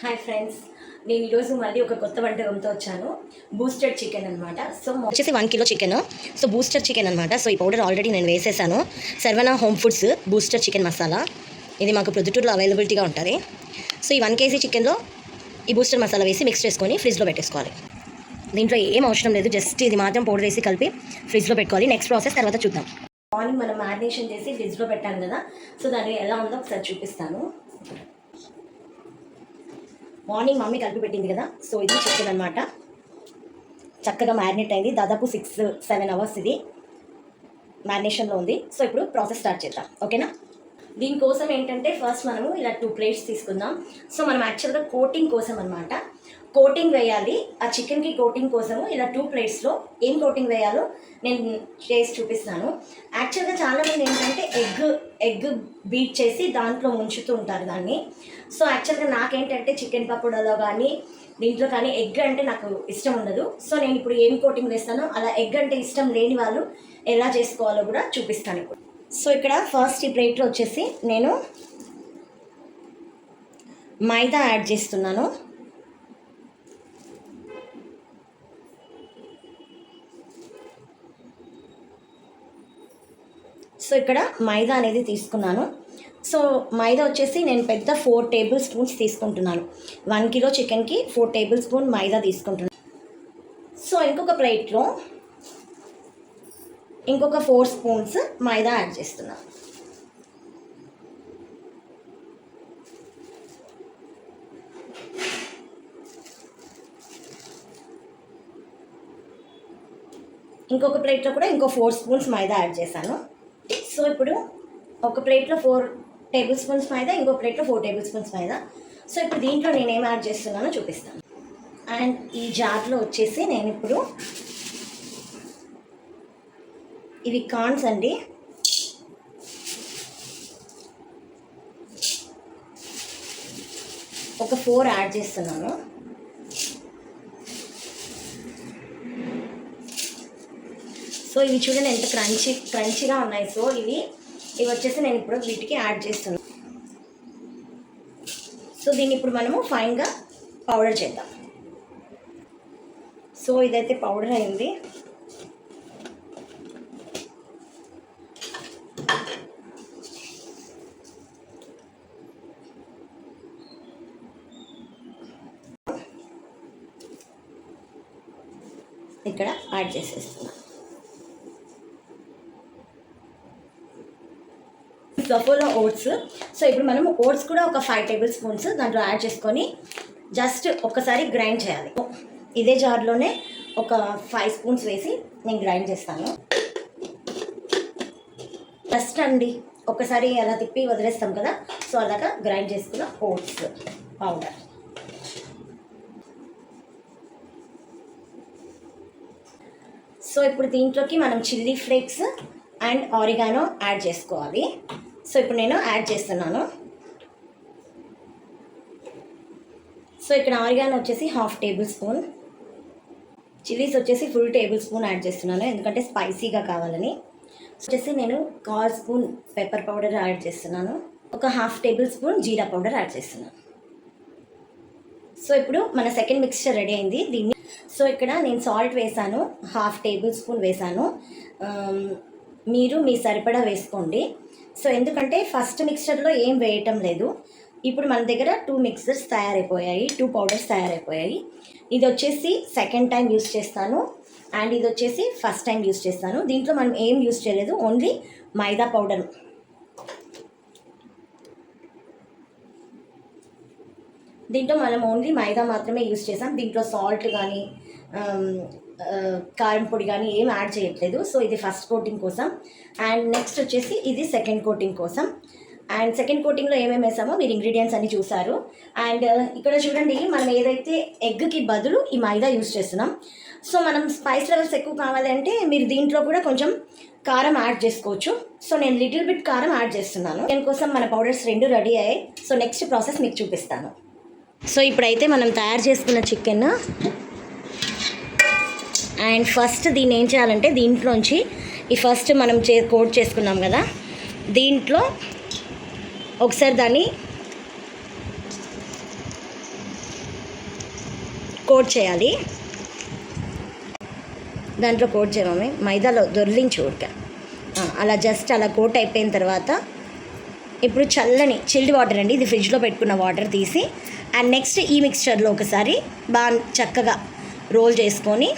Hi friends నేను ఈరోజు మళ్ళీ ఒక కొత్త వంటకంతో వచ్చాను. బూస్టర్ చికెన్ అనమాట సో వచ్చేసి one kilo chicken so booster chicken అనమాట సో ఈ పౌడర్ ఆల్రెడీ నేను వేసేసాను. Saravana home foods booster chicken masala ఇది మాకు ప్రొద్దుటూరులో అవైలబిలిటీగా ఉంటుంది. సో ఈ వన్ కేజీ చికెన్లో ఈ బూస్టర్ మసాలా వేసి మిక్స్ చేసుకొని ఫ్రిడ్జ్లో పెట్టేసుకోవాలి. దీంట్లో ఏం అవసరం లేదు. జస్ట్ ఇది మాత్రం పౌడర్ వేసి కలిపి ఫ్రిడ్జ్లో పెట్టుకోవాలి. నెక్స్ట్ ప్రాసెస్ తర్వాత చూద్దాం. మార్నింగ్ మనం మ్యారినేషన్ చేసి ఫ్రిడ్జ్లో పెట్టాను కదా. సో దాన్ని ఎలా ఉందో ఒకసారి చూపిస్తాను. మార్నింగ్ మమ్మీ కలిపి పెట్టింది కదా. సో ఇది చికెన్ అనమాట చక్కగా మ్యారినేట్ అయింది. దాదాపు సిక్స్ సెవెన్ అవర్స్ ఇది మ్యారినేషన్లో ఉంది. సో ఇప్పుడు ప్రాసెస్ స్టార్ట్ చేద్దాం. ఓకేనా? దీనికోసం ఏంటంటే ఫస్ట్ మనము ఇలా టూ ప్లేట్స్ తీసుకుందాం. సో మనం యాక్చువల్గా కోటింగ్ కోసం అనమాట కోటింగ్ వేయాలి. ఆ చికెన్కి కోటింగ్ కోసము ఇలా టూ ప్లేట్స్లో ఏం కోటింగ్ వేయాలో నేను చేసి చూపిస్తాను యాక్చువల్గా చాలామంది ఏంటంటే ఎగ్ ఎగ్ బీట్ చేసి దాంట్లో ముంచుతూ ఉంటారు దాన్ని. సో యాక్చువల్గా నాకేంటంటే చికెన్ పకోడాలో కానీ దీంట్లో కానీ ఎగ్ అంటే నాకు ఇష్టం ఉండదు. సో నేను ఇప్పుడు ఏం కోటింగ్ వేస్తానో అలా ఎగ్ అంటే ఇష్టం లేని వాళ్ళు ఎలా చేసుకోవాలో కూడా చూపిస్తాను ఇప్పుడు. సో ఇక్కడ ఫస్ట్ ఈ ప్లేట్లో వచ్చేసి నేను మైదా యాడ్ చేస్తున్నాను. సో ఇక్కడ మైదా అనేది తీసుకున్నాను. సో మైదా వచ్చేసి నేను పెద్ద ఫోర్ టేబుల్ స్పూన్స్ తీసుకుంటున్నాను. వన్ కిలో చికెన్కి ఫోర్ టేబుల్ స్పూన్ మైదా తీసుకుంటున్నాను సో ఇంకొక ప్లేట్లో ఇంకొక ఫోర్ స్పూన్స్ మైదా యాడ్ చేస్తున్నాను ఇంకొక ప్లేట్లో కూడా ఇంకో ఫోర్ స్పూన్స్ మైదా యాడ్ చేశాను. సో ఇప్పుడు ఒక ప్లేట్లో ఫోర్ టేబుల్ స్పూన్స్ మైదా ఇంకో ప్లేట్లో ఫోర్ టేబుల్ స్పూన్స్ మైదా. సో ఇప్పుడు దీంట్లో నేను ఏం యాడ్ చేస్తున్నానో చూపిస్తాను. అండ్ ఈ జార్లో వచ్చేసి నేను ఇప్పుడు ఇవి కార్న్స్ అండి. ఒక ఫోర్ యాడ్ చేస్తున్నాను. సో ఇవి చూడండి ఎంత క్రంచీ క్రంచీగా ఉన్నాయి. సో ఇవి ఇవి వచ్చేసి నేను ఇప్పుడు వీటికి యాడ్ చేస్తున్నాను సో దీన్ని ఇప్పుడు మనము ఫైన్గా పౌడర్ చేద్దాం. సో ఇదైతే పౌడర్ అయింది. ఇక్కడ యాడ్ చేసేస్తున్నాను సఫోలో ఓట్స్ సో ఇప్పుడు మనం ఓట్స్ కూడా ఒక ఫైవ్ టేబుల్ స్పూన్స్ దాంట్లో యాడ్ చేసుకొని జస్ట్ ఒక్కసారి గ్రైండ్ చేయాలి. ఇదే జార్లోనే ఒక ఫైవ్ స్పూన్స్ వేసి నేను గ్రైండ్ చేస్తాను. జస్ట్ అండి ఒకసారి అలా తిప్పి వదిలేస్తాం కదా. సో అలాగా గ్రైండ్ చేసుకున్న ఓట్స్ పౌడర్ సో ఇప్పుడు దీంట్లోకి మనం chilli flakes and oregano add చేసుకోవాలి. సో ఇప్పుడు నేను యాడ్ చేస్తున్నాను. సో ఇక్కడ ఆర్గాన్ వచ్చేసి హాఫ్ టేబుల్ స్పూన్ చిల్లీస్ వచ్చేసి ఫుల్ టేబుల్ స్పూన్ యాడ్ చేస్తున్నాను ఎందుకంటే స్పైసీగా కావాలని. వచ్చేసి నేను కాల్ స్పూన్ పెప్పర్ పౌడర్ యాడ్ చేస్తున్నాను. ఒక హాఫ్ టేబుల్ స్పూన్ జీరా పౌడర్ యాడ్ చేస్తున్నాను. సో ఇప్పుడు మన సెకండ్ మిక్స్చర్ రెడీ అయింది. దీన్ని సో ఇక్కడ నేను సాల్ట్ వేసాను హాఫ్ టేబుల్ స్పూన్ వేసాను um, మీరు మీ సరిపడా వేసుకోండి. సో ఎందుకంటే ఫస్ట్ మిక్స్చర్లో ఏం వేయటం లేదు. ఇప్పుడు మన దగ్గర టూ మిక్సర్స్ తయారైపోయాయి టూ పౌడర్స్ తయారైపోయాయి. ఇది వచ్చేసి సెకండ్ టైం యూస్ చేస్తాను. అండ్ ఇది వచ్చేసి ఫస్ట్ టైం యూస్ చేస్తాను. దీంట్లో మనం ఏం యూస్ చేయలేదు. ఓన్లీ మైదా పౌడర్ దీంట్లో మనం ఓన్లీ మైదా మాత్రమే యూస్ చేసాం దీంట్లో సాల్ట్ కానీ కారం పొడి కానీ ఏం యాడ్ చేయట్లేదు. సో ఇది ఫస్ట్ కోటింగ్ కోసం. అండ్ నెక్స్ట్ వచ్చేసి ఇది సెకండ్ కోటింగ్ కోసం. అండ్ సెకండ్ కోటింగ్లో ఏమేమి వేసామో మీరు ఇంగ్రీడియంట్స్ అన్ని చూసారు. అండ్ ఇక్కడ చూడండి మనం ఏదైతే ఎగ్కి బదులు ఈ మైదా యూస్ చేస్తున్నాం. సో మనం స్పైస్ లెవెల్స్ ఎక్కువ కావాలంటే మీరు దీంట్లో కూడా కొంచెం కారం యాడ్ చేసుకోవచ్చు. సో నేను లిటిల్ బిట్ కారం యాడ్ చేస్తున్నాను. దీనికోసం మన పౌడర్స్ రెండు రెడీ అయ్యాయి. సో నెక్స్ట్ ప్రాసెస్ మీకు చూపిస్తాను. సో ఇప్పుడైతే మనం తయారు చేసుకున్న చికెన్ అండ్ ఫస్ట్ దీన్ని ఏం చేయాలంటే దీంట్లోంచి ఈ ఫస్ట్ మనం చే కోట్ చేసుకున్నాం కదా. దీంట్లో ఒకసారి దాన్ని కోట్ చేయాలి. దాంట్లో కోట్ చేయమని మైదాలో దొర్లించి ఉడక. అలా జస్ట్ అలా కోట్ అయిపోయిన తర్వాత ఇప్పుడు చల్లని చిల్డ్ వాటర్ అండి. ఇది ఫ్రిడ్జ్లో పెట్టుకున్న వాటర్ తీసి అండ్ నెక్స్ట్ ఈ మిక్స్చర్లో ఒకసారి బాగా చక్కగా రోల్ చేసుకొని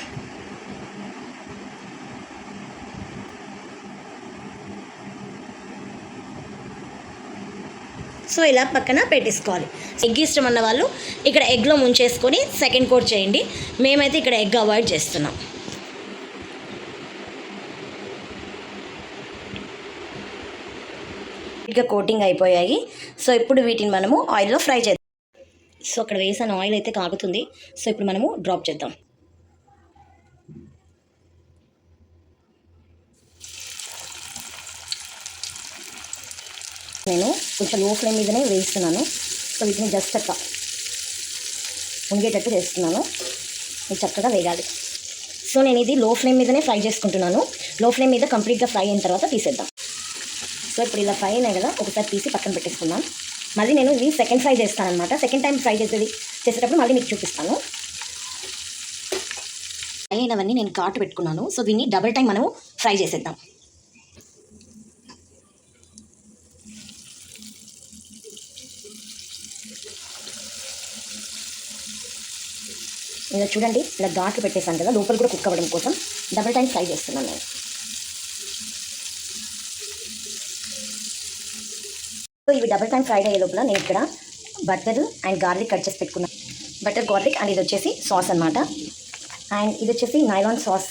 సో ఇలా పక్కన పెట్టేసుకోవాలి. ఎగ్ ఇష్టం అన్న వాళ్ళు ఇక్కడ ఎగ్లో ముంచేసుకొని సెకండ్ కోట్ చేయండి. మేమైతే ఇక్కడ ఎగ్ అవాయిడ్ చేస్తున్నాం. ఇక కోటింగ్ అయిపోయాయి. సో ఇప్పుడు వీటిని మనము ఆయిల్లో ఫ్రై చేద్దాం. సో అక్కడ వేసిన ఆయిల్ అయితే కాగుతుంది. సో ఇప్పుడు మనము డ్రాప్ చేద్దాం. నేను కొంచెం లో ఫ్లేమ్ మీదనే వేస్తున్నాను. సో వీటిని జస్ట్ అట్లా ఉంగేటట్టు చేస్తున్నాను. ఇది చక్కగా వేగాలి. సో నేను ఇది లో ఫ్లేమ్ మీదనే ఫ్రై చేసుకుంటున్నాను. లో ఫ్లేమ్ మీద కంప్లీట్గా ఫ్రై అయిన తర్వాత తీసేద్దాం. సో ఇప్పుడు ఇలా ఫ్రై అయినాయి కదా ఒకసారి తీసి పక్కన పెట్టేసుకుందాం. మళ్ళీ నేను ఇవి సెకండ్ ఫ్రై చేస్తాను అనమాట సెకండ్ టైం ఫ్రై చేసేది చేసేటప్పుడు మళ్ళీ మీకు చూపిస్తాను. ఫ్రై అయినవన్నీ నేను కాటు పెట్టుకున్నాను. సో దీన్ని డబుల్ టైం మనము ఫ్రై చేసేద్దాం. ఇలా చూడండి ఇలా ఘాట్లు పెట్టేసాను కదా లోపల కూడా కుక్ అవ్వడం కోసం డబుల్ టైం ఫ్రై చేస్తున్నాను నేను. సో ఇవి డబుల్ టైం ఫ్రైడ్ అయ్యే లోపల నేను ఇక్కడ బటర్ అండ్ గార్లిక్ కట్ చేసి పెట్టుకున్నాను బటర్ గార్లిక్ అండ్ ఇది వచ్చేసి సాస్ అనమాట అండ్ ఇది వచ్చేసి నైలాన్ సాస్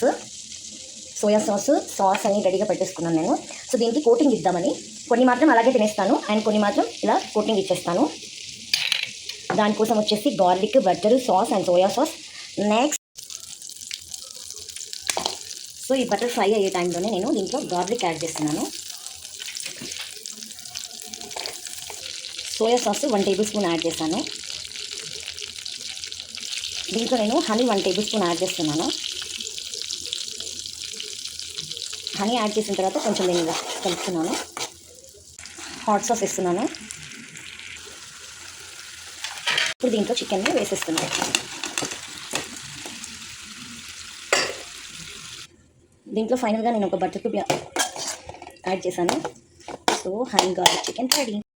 సోయా సాస్ సాస్ అని రెడీగా పెట్టేసుకున్నాను నేను. సో దీనికి కోటింగ్ ఇద్దామని కొన్ని మాత్రం అలాగే తినేస్తాను. అండ్ కొన్ని మాత్రం ఇలా కోటింగ్ ఇచ్చేస్తాను. దానికోసం వచ్చేసి garlic butter sauce and soya sauce next so ఈ బటర్ ఫ్రై అయ్యే టైంలోనే నేను దీంట్లో గార్లిక్ యాడ్ చేస్తున్నాను. Soya sauce one tablespoon add చేశాను. దీంట్లో నేను honey one tablespoon add చేస్తున్నాను. హనీ యాడ్ చేసిన తర్వాత కొంచెం నేను కలుపుతున్నాను. హాట్ సాస్ ఇస్తున్నాను ఇప్పుడు దీంట్లో చికెన్ని వేసేస్తున్నాను దీంట్లో ఫైనల్గా నేను ఒక బటర్ క్యూబ్ యాడ్ చేశాను. So honey garlic chicken ready